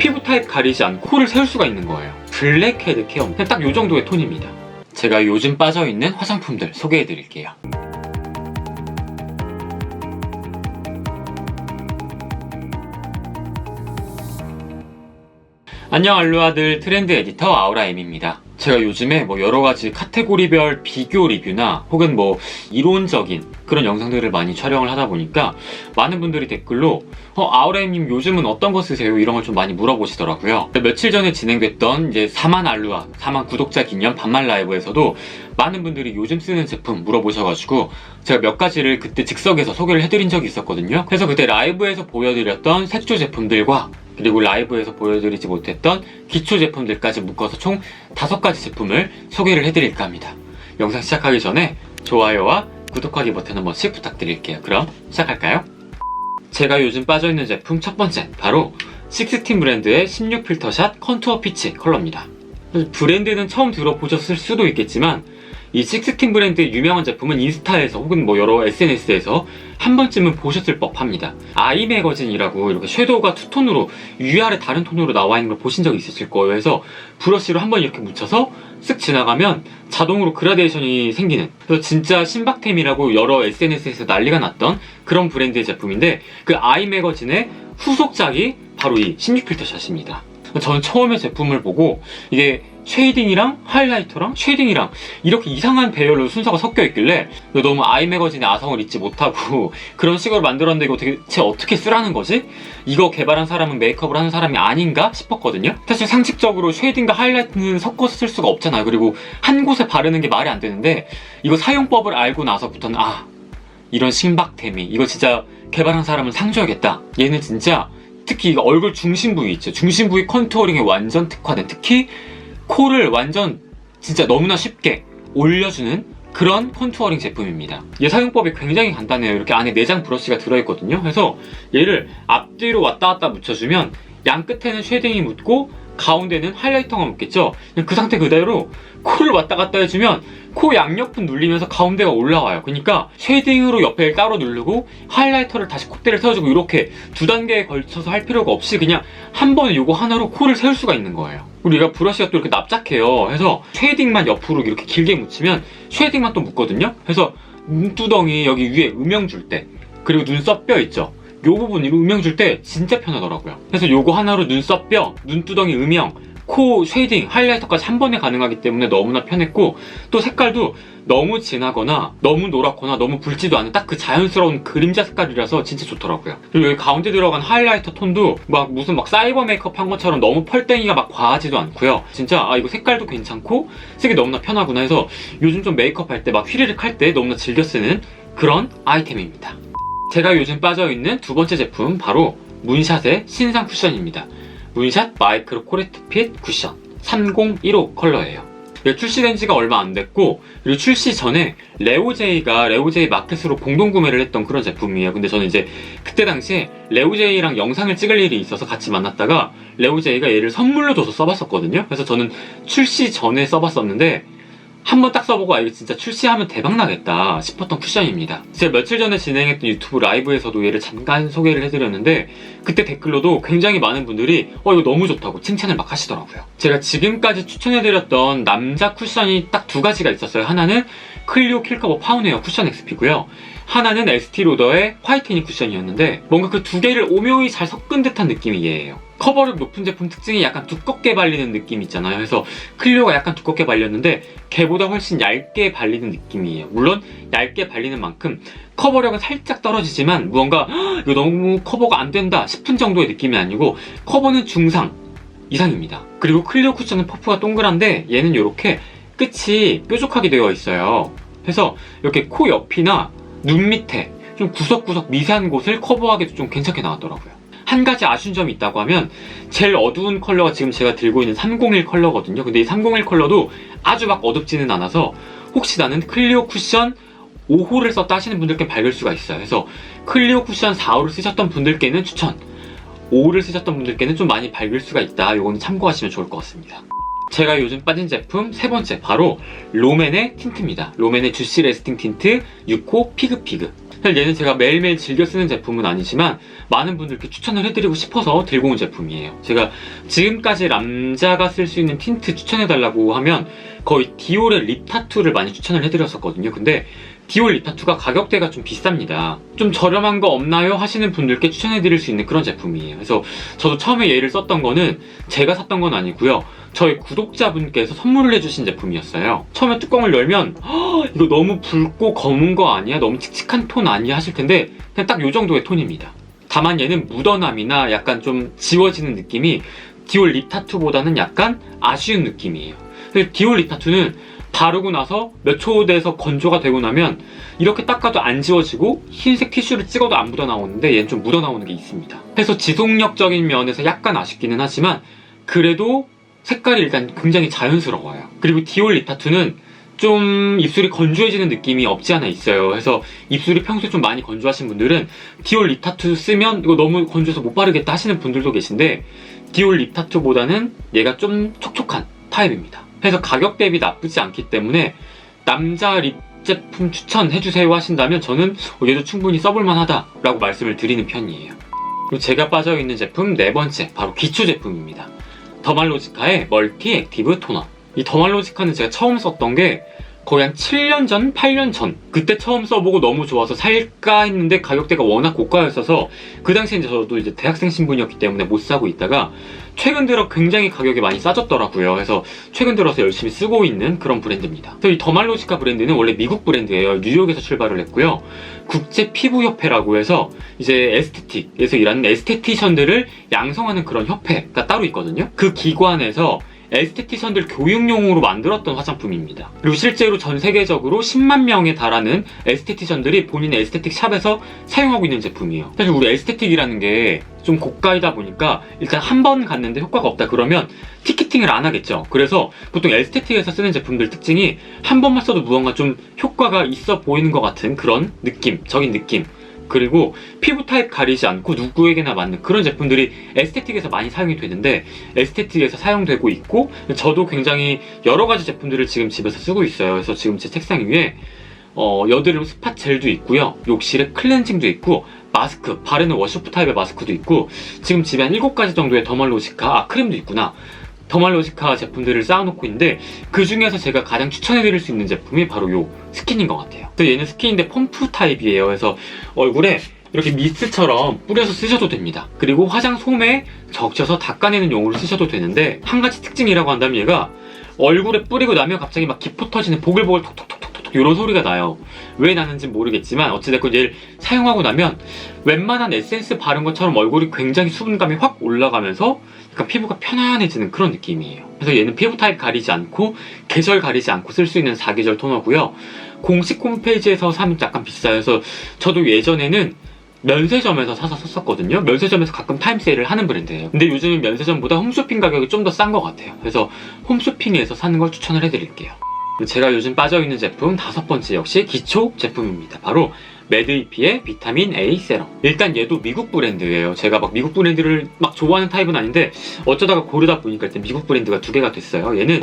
피부 타입 가리지 않고 코를 세울 수가 있는 거예요. 블랙헤드 케어 그냥 딱 요 정도의 톤입니다. 제가 요즘 빠져있는 화장품들 소개해드릴게요. 안녕 알루아들 트렌드 에디터 아우라엠입니다. 제가 요즘에 뭐 여러 가지 카테고리별 비교 리뷰나 혹은 뭐 이론적인 그런 영상들을 많이 촬영을 하다 보니까 많은 분들이 댓글로 어, 아우라엠님 요즘은 어떤 거 쓰세요? 이런 걸 좀 많이 물어보시더라고요. 며칠 전에 진행됐던 이제 4만 알루아, 4만 구독자 기념 반말 라이브에서도 많은 분들이 요즘 쓰는 제품 물어보셔가지고 제가 몇 가지를 그때 즉석에서 소개를 해드린 적이 있었거든요. 그래서 그때 라이브에서 보여드렸던 색조 제품들과 그리고 라이브에서 보여드리지 못했던 기초 제품들까지 묶어서 총 다섯 가지 제품을 소개를 해드릴까 합니다. 영상 시작하기 전에 좋아요와 구독하기 버튼 한 번씩 부탁드릴게요. 그럼 시작할까요? 제가 요즘 빠져있는 제품 첫 번째 바로 식스틴 브랜드의 16 필터샷 컨투어 피치 컬러입니다. 브랜드는 처음 들어보셨을 수도 있겠지만 이 식스틴 브랜드의 유명한 제품은 인스타에서 혹은 뭐 여러 SNS에서 한 번쯤은 보셨을 법합니다. 아이 매거진이라고 이렇게 섀도우가 투톤으로 위아래 다른 톤으로 나와 있는 걸 보신 적 있으실 거예요. 해서 브러쉬로 한번 이렇게 묻혀서 쓱 지나가면 자동으로 그라데이션이 생기는 그래서 진짜 신박템이라고 여러 SNS에서 난리가 났던 그런 브랜드의 제품인데 그 아이 매거진의 후속작이 바로 이 16필터 샷입니다. 저는 처음에 제품을 보고 이게 쉐이딩이랑 하이라이터랑 쉐이딩이랑 이렇게 이상한 배열로 순서가 섞여 있길래 너무 아이 매거진의 아성을 잊지 못하고 그런 식으로 만들었는데 이거 대체 어떻게 쓰라는 거지? 이거 개발한 사람은 메이크업을 하는 사람이 아닌가 싶었거든요. 사실 상식적으로 쉐이딩과 하이라이트는 섞어서 쓸 수가 없잖아요. 그리고 한 곳에 바르는 게 말이 안 되는데 이거 사용법을 알고 나서부터는 아 이런 신박템이 이거 진짜 개발한 사람은 상 줘야겠다. 얘는 진짜 특히 이거 얼굴 중심 부위 있죠. 중심 부위 컨투어링에 완전 특화된 특히 코를 완전 진짜 너무나 쉽게 올려주는 그런 컨투어링 제품입니다. 얘 사용법이 굉장히 간단해요. 이렇게 안에 내장 브러쉬가 들어있거든요. 그래서 얘를 앞뒤로 왔다 갔다 묻혀주면 양 끝에는 쉐딩이 묻고 가운데는 하이라이터가. 그냥 그 상태 그대로 코를 왔다 갔다 해주면 코 양옆은 눌리면서 가운데가 올라와요. 그러니까 쉐딩으로 옆에 따로 누르고 하이라이터를 다시 콧대를 세워주고 이렇게 두 단계에 걸쳐서 할 필요가 없이 그냥 한 번에 이거 하나로 코를 세울 수가 있는 거예요. 얘가 브러쉬가 또 이렇게 납작해요. 해서 쉐딩만 옆으로 이렇게 길게 묻히면 쉐딩만 또 묻거든요. 그래서 눈두덩이 여기 위에 음영 줄 때 그리고 눈썹 뼈 있죠. 요 부분 음영 줄 때 진짜 편하더라고요. 그래서 요거 하나로 눈썹 뼈, 눈두덩이 음영, 코 쉐이딩, 하이라이터까지 한 번에 가능하기 때문에 너무나 편했고 또 색깔도 너무 진하거나 너무 노랗거나 너무 붉지도 않은 딱 그 자연스러운 그림자 색깔이라서 진짜 좋더라고요. 그리고 여기 가운데 들어간 하이라이터 톤도 막 무슨 막 사이버 메이크업 한 것처럼 너무 펄땡이가 막 과하지도 않고요. 진짜 아 이거 색깔도 괜찮고 쓰기 너무나 편하구나 해서 요즘 좀 메이크업 할 때 막 휘리릭 할 때 너무나 즐겨 쓰는 그런 아이템입니다. 제가 요즘 빠져있는 두 번째 제품 바로 문샷의 신상 쿠션입니다. 문샷 마이크로 코레트 핏 쿠션 3015 컬러예요. 이게 출시된 지가 얼마 안 됐고 그리고 출시 전에 레오제이가 레오제이 마켓으로 공동 구매를 했던 그런 제품이에요. 근데 저는 이제 그때 당시에 레오제이랑 영상을 찍을 일이 있어서 같이 만났다가 레오제이가 얘를 선물로 줘서 써봤었거든요. 그래서 저는 출시 전에 써봤었는데 한 번 딱 써보고 아 이거 진짜 출시하면 대박 나겠다 싶었던 쿠션입니다. 제가 며칠 전에 진행했던 유튜브 라이브에서도 얘를 잠깐 소개를 해드렸는데 그때 댓글로도 굉장히 많은 분들이 어 이거 너무 좋다고 칭찬을 막 하시더라고요. 제가 지금까지 추천해드렸던 남자 쿠션이 딱 두 가지가 있었어요. 하나는 클리오 킬커버 파운웨어 쿠션 XP고요. 하나는 ST 로더의 화이트닝 쿠션이었는데 뭔가 그 두 개를 오묘히 잘 섞은 듯한 느낌이 얘예요. 커버력 높은 제품 특징이 약간 두껍게 발리는 느낌 있잖아요. 그래서 클리오가 약간 두껍게 발렸는데 걔보다 훨씬 얇게 발리는 느낌이에요. 물론 얇게 발리는 만큼 커버력은 살짝 떨어지지만 무언가 "헉, 이거 너무 커버가 안 된다 싶은 정도의 느낌이 아니고 커버는 중상 이상입니다. 그리고 클리오 쿠션은 퍼프가 동그란데 얘는 이렇게 끝이 뾰족하게 되어 있어요. 그래서 이렇게 코 옆이나 눈 밑에 좀 구석구석 미세한 곳을 커버하기도 좀 괜찮게 나왔더라고요. 한 가지 아쉬운 점이 있다고 하면 제일 어두운 컬러가 지금 제가 들고 있는 301 컬러거든요. 근데 이 301 컬러도 아주 막 어둡지는 않아서 혹시 나는 클리오 쿠션 5호를 썼다 하시는 분들께 밝을 수가 있어요. 그래서 클리오 쿠션 4호를 쓰셨던 분들께는 추천, 5호를 쓰셨던 분들께는 좀 많이 밝을 수가 있다. 요거는 참고하시면 좋을 것 같습니다. 제가 요즘 빠진 제품 세 번째 바로 롬앤의 틴트입니다. 롬앤의 주시 레스팅 틴트 6호 피그피그. 사실 얘는 제가 매일매일 즐겨 쓰는 제품은 아니지만 많은 분들께 추천을 해드리고 싶어서 들고 온 제품이에요. 제가 지금까지 남자가 쓸 수 있는 틴트 추천해달라고 하면 거의 디올의 립 타투를 많이 추천을 해드렸었거든요. 근데 디올 립 타투가 가격대가 좀 비쌉니다. 좀 저렴한 거 없나요? 하시는 분들께 추천해드릴 수 있는 그런 제품이에요. 그래서 저도 처음에 얘를 썼던 거는 제가 샀던 건 아니고요. 저희 구독자분께서 선물을 해주신 제품이었어요. 처음에 뚜껑을 열면 "헉, 이거 너무 붉고 검은 거 아니야? 너무 칙칙한 톤 아니야? 하실 텐데 그냥 딱 요 정도의 톤입니다. 다만 얘는 묻어남이나 약간 좀 지워지는 느낌이 디올 립 타투보다는 약간 아쉬운 느낌이에요. 디올 립 타투는 바르고 나서 몇 초 돼서 건조가 되고 나면 이렇게 닦아도 안 지워지고 흰색 티슈를 찍어도 안 묻어 나오는데 얘는 좀 묻어 나오는 게 있습니다. 그래서 지속력적인 면에서 약간 아쉽기는 하지만 그래도 색깔이 일단 굉장히 자연스러워요. 그리고 디올 립 타투는 좀 입술이 건조해지는 느낌이 없지 않아 있어요. 그래서 입술이 평소에 좀 많이 건조하신 분들은 디올 립 타투 쓰면 이거 너무 건조해서 못 바르겠다 하시는 분들도 계신데 디올 립 타투보다는 얘가 좀 촉촉한 타입입니다. 그래서 가격 대비 나쁘지 않기 때문에 남자 립 제품 추천해주세요 하신다면 저는 어, 얘도 충분히 써볼만 하다라고 말씀을 드리는 편이에요. 그리고 제가 빠져있는 제품 네 번째 바로 기초 제품입니다. 더말로지카의 멀티 액티브 토너. 이 더말로지카는 제가 처음 썼던 게 거의 한 7년 전, 8년 전 그때 처음 써보고 너무 좋아서 살까 했는데 가격대가 워낙 고가였어서 그 당시에 이제 저도 이제 대학생 신분이었기 때문에 못 사고 있다가 최근 들어 굉장히 가격이 많이 싸졌더라고요. 그래서 최근 들어서 열심히 쓰고 있는 그런 브랜드입니다. 이 더말로지카 브랜드는 원래 미국 브랜드예요. 뉴욕에서 출발을 했고요. 국제 피부 협회라고 해서 이제 에스테틱에서 일하는 에스테티션들을 양성하는 그런 협회가 따로 있거든요. 그 기관에서 에스테티션들 교육용으로 만들었던 화장품입니다. 그리고 실제로 전 세계적으로 10만 명에 달하는 에스테티션들이 본인의 에스테틱 샵에서 사용하고 있는 제품이에요. 사실 우리 에스테틱이라는 게 좀 고가이다 보니까 일단 한 번 갔는데 효과가 없다 그러면 티켓팅을 안 하겠죠. 그래서 보통 에스테틱에서 쓰는 제품들 특징이 한 번만 써도 무언가 좀 효과가 있어 보이는 것 같은 그런 느낌, 적인 느낌. 그리고 피부 타입 가리지 않고 누구에게나 맞는 그런 제품들이 에스테틱에서 많이 사용이 되는데 에스테틱에서 사용되고 있고 저도 굉장히 여러 가지 제품들을 지금 집에서 쓰고 있어요. 그래서 지금 제 책상 위에 어, 여드름 스팟 젤도 있고요. 욕실에 클렌징도 있고 마스크, 바르는 워셔프 타입의 마스크도 있고 지금 집에 한 7가지 정도의 더말로지카 아 크림도 있구나. 더말로지카 제품들을 쌓아놓고 있는데 그 중에서 제가 가장 추천해드릴 수 있는 제품이 바로 요 스킨인 것 같아요. 얘는 스킨인데 펌프 타입이에요. 그래서 얼굴에 이렇게 미스트처럼 뿌려서 쓰셔도 됩니다. 그리고 화장 솜에 적셔서 닦아내는 용으로 쓰셔도 되는데 한 가지 특징이라고 한다면 얘가 얼굴에 뿌리고 나면 갑자기 막 기포 터지는 보글보글 톡톡톡톡톡 이런 소리가 나요. 왜 나는지 모르겠지만 어찌됐건 얘를 사용하고 나면 웬만한 에센스 바른 것처럼 얼굴이 굉장히 수분감이 확 올라가면서 약간 피부가 편안해지는 그런 느낌이에요. 그래서 얘는 피부 타입 가리지 않고 계절 가리지 않고 쓸 수 있는 사계절 토너고요. 공식 홈페이지에서 사면 약간 비싸요. 그래서 저도 예전에는 면세점에서 사서 썼었거든요. 면세점에서 가끔 타임세일을 하는 브랜드예요. 근데 요즘은 면세점보다 홈쇼핑 가격이 좀 더 싼 것 같아요. 그래서 홈쇼핑에서 사는 걸 추천을 해드릴게요. 제가 요즘 빠져있는 제품 다섯 번째 역시 기초 제품입니다. 바로 매드이피의 비타민 A 세럼. 일단 얘도 미국 브랜드예요. 제가 막 미국 브랜드를 막 좋아하는 타입은 아닌데 어쩌다가 고르다 보니까 일단 미국 브랜드가 두 개가 됐어요. 얘는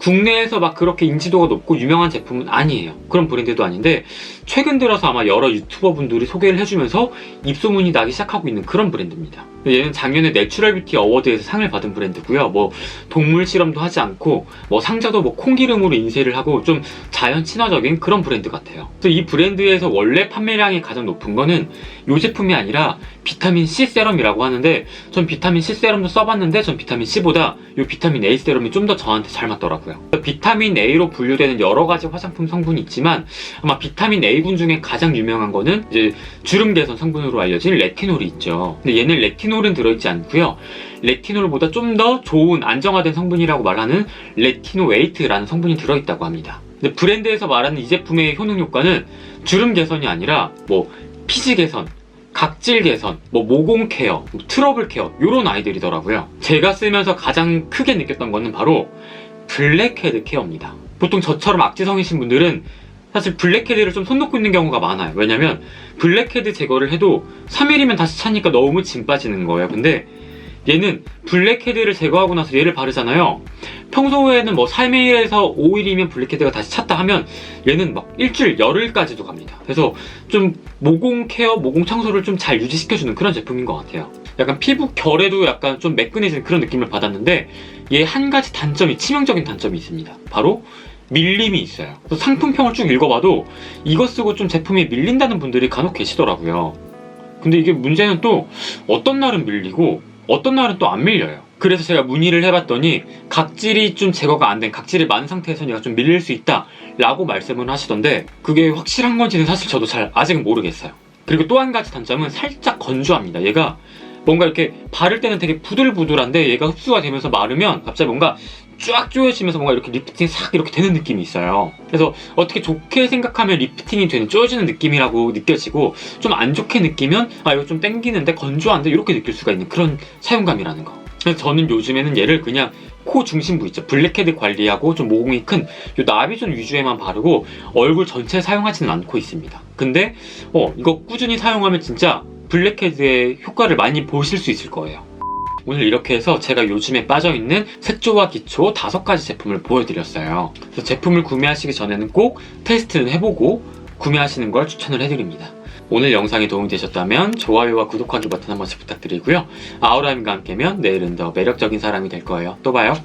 국내에서 막 그렇게 인지도가 높고 유명한 제품은 아니에요. 그런 브랜드도 아닌데 최근 들어서 아마 여러 유튜버 분들이 소개를 해주면서 입소문이 나기 시작하고 있는 그런 브랜드입니다. 얘는 작년에 내추럴 뷰티 어워드에서 상을 받은 브랜드고요. 뭐 동물 실험도 하지 않고 뭐 상자도 뭐 콩기름으로 인쇄를 하고 좀 자연 친화적인 그런 브랜드 같아요. 이 브랜드에서 원래 판매량이 가장 높은 거는 이 제품이 아니라 비타민 C 세럼이라고 하는데 전 비타민 C 세럼도 써봤는데 전 비타민 C보다 이 비타민 A 세럼이 좀 더 저한테 잘 맞더라고요. 비타민 A로 분류되는 여러 가지 화장품 성분이 있지만 아마 비타민 A군 중에 가장 유명한 거는 이제 주름 개선 성분으로 알려진 레티놀이 있죠. 근데 얘는 레티놀은 들어있지 않고요. 레티놀보다 좀 더 좋은 안정화된 성분이라고 말하는 레티노웨이트라는 성분이 들어있다고 합니다. 근데 브랜드에서 말하는 이 제품의 효능 효과는 주름 개선이 아니라 뭐 피지 개선, 각질 개선, 뭐 모공 케어, 뭐 트러블 케어 이런 아이들이더라고요. 제가 쓰면서 가장 크게 느꼈던 거는 바로 블랙헤드 케어입니다. 보통 저처럼 악지성이신 분들은 사실 블랙헤드를 좀 손 놓고 있는 경우가 많아요. 왜냐면 블랙헤드 제거를 해도 3일이면 다시 차니까 너무 진 빠지는 거예요. 근데 얘는 블랙헤드를 제거하고 나서 얘를 바르잖아요. 평소에는 뭐 3일에서 5일이면 블랙헤드가 다시 찼다 하면 얘는 막 일주일, 열흘까지도 갑니다. 그래서 좀 모공 케어, 모공 청소를 좀 잘 유지시켜주는 그런 제품인 것 같아요. 약간 피부 결에도 약간 좀 매끈해지는 그런 느낌을 받았는데 얘 한 가지 단점이 치명적인 단점이 있습니다. 바로 밀림이 있어요. 상품평을 쭉 읽어봐도 이거 쓰고 좀 제품이 밀린다는 분들이 간혹 계시더라고요. 근데 이게 문제는 또 어떤 날은 밀리고 어떤 날은 또 안 밀려요. 그래서 제가 문의를 해봤더니 각질이 좀 제거가 안 된 각질이 많은 상태에서 얘가 좀 밀릴 수 있다 라고 말씀을 하시던데 그게 확실한 건지는 사실 저도 잘 아직은 모르겠어요. 그리고 또 한 가지 단점은 살짝 건조합니다. 얘가 뭔가 이렇게 바를 때는 되게 부들부들한데 얘가 흡수가 되면서 마르면 갑자기 뭔가 쫙 조여지면서 뭔가 이렇게 리프팅이 싹 이렇게 되는 느낌이 있어요. 그래서 어떻게 좋게 생각하면 리프팅이 되는 조여지는 느낌이라고 느껴지고 좀 안 좋게 느끼면 아 이거 좀 땡기는데 건조한데 이렇게 느낄 수가 있는 그런 사용감이라는 거. 그래서 저는 요즘에는 얘를 그냥 코 중심부 있죠. 블랙헤드 관리하고 좀 모공이 큰 요 나비존 위주에만 바르고 얼굴 전체 사용하지는 않고 있습니다. 근데 어 이거 꾸준히 사용하면 진짜 블랙헤드의 효과를 많이 보실 수 있을 거예요. 오늘 이렇게 해서 제가 요즘에 빠져있는 색조와 기초 다섯 가지 제품을 보여드렸어요. 그래서 제품을 구매하시기 전에는 꼭 테스트는 해보고 구매하시는 걸 추천을 해드립니다. 오늘 영상이 도움이 되셨다면 좋아요와 구독하기 버튼 한 번씩 부탁드리고요. 아우라임과 함께면 내일은 더 매력적인 사람이 될 거예요. 또 봐요.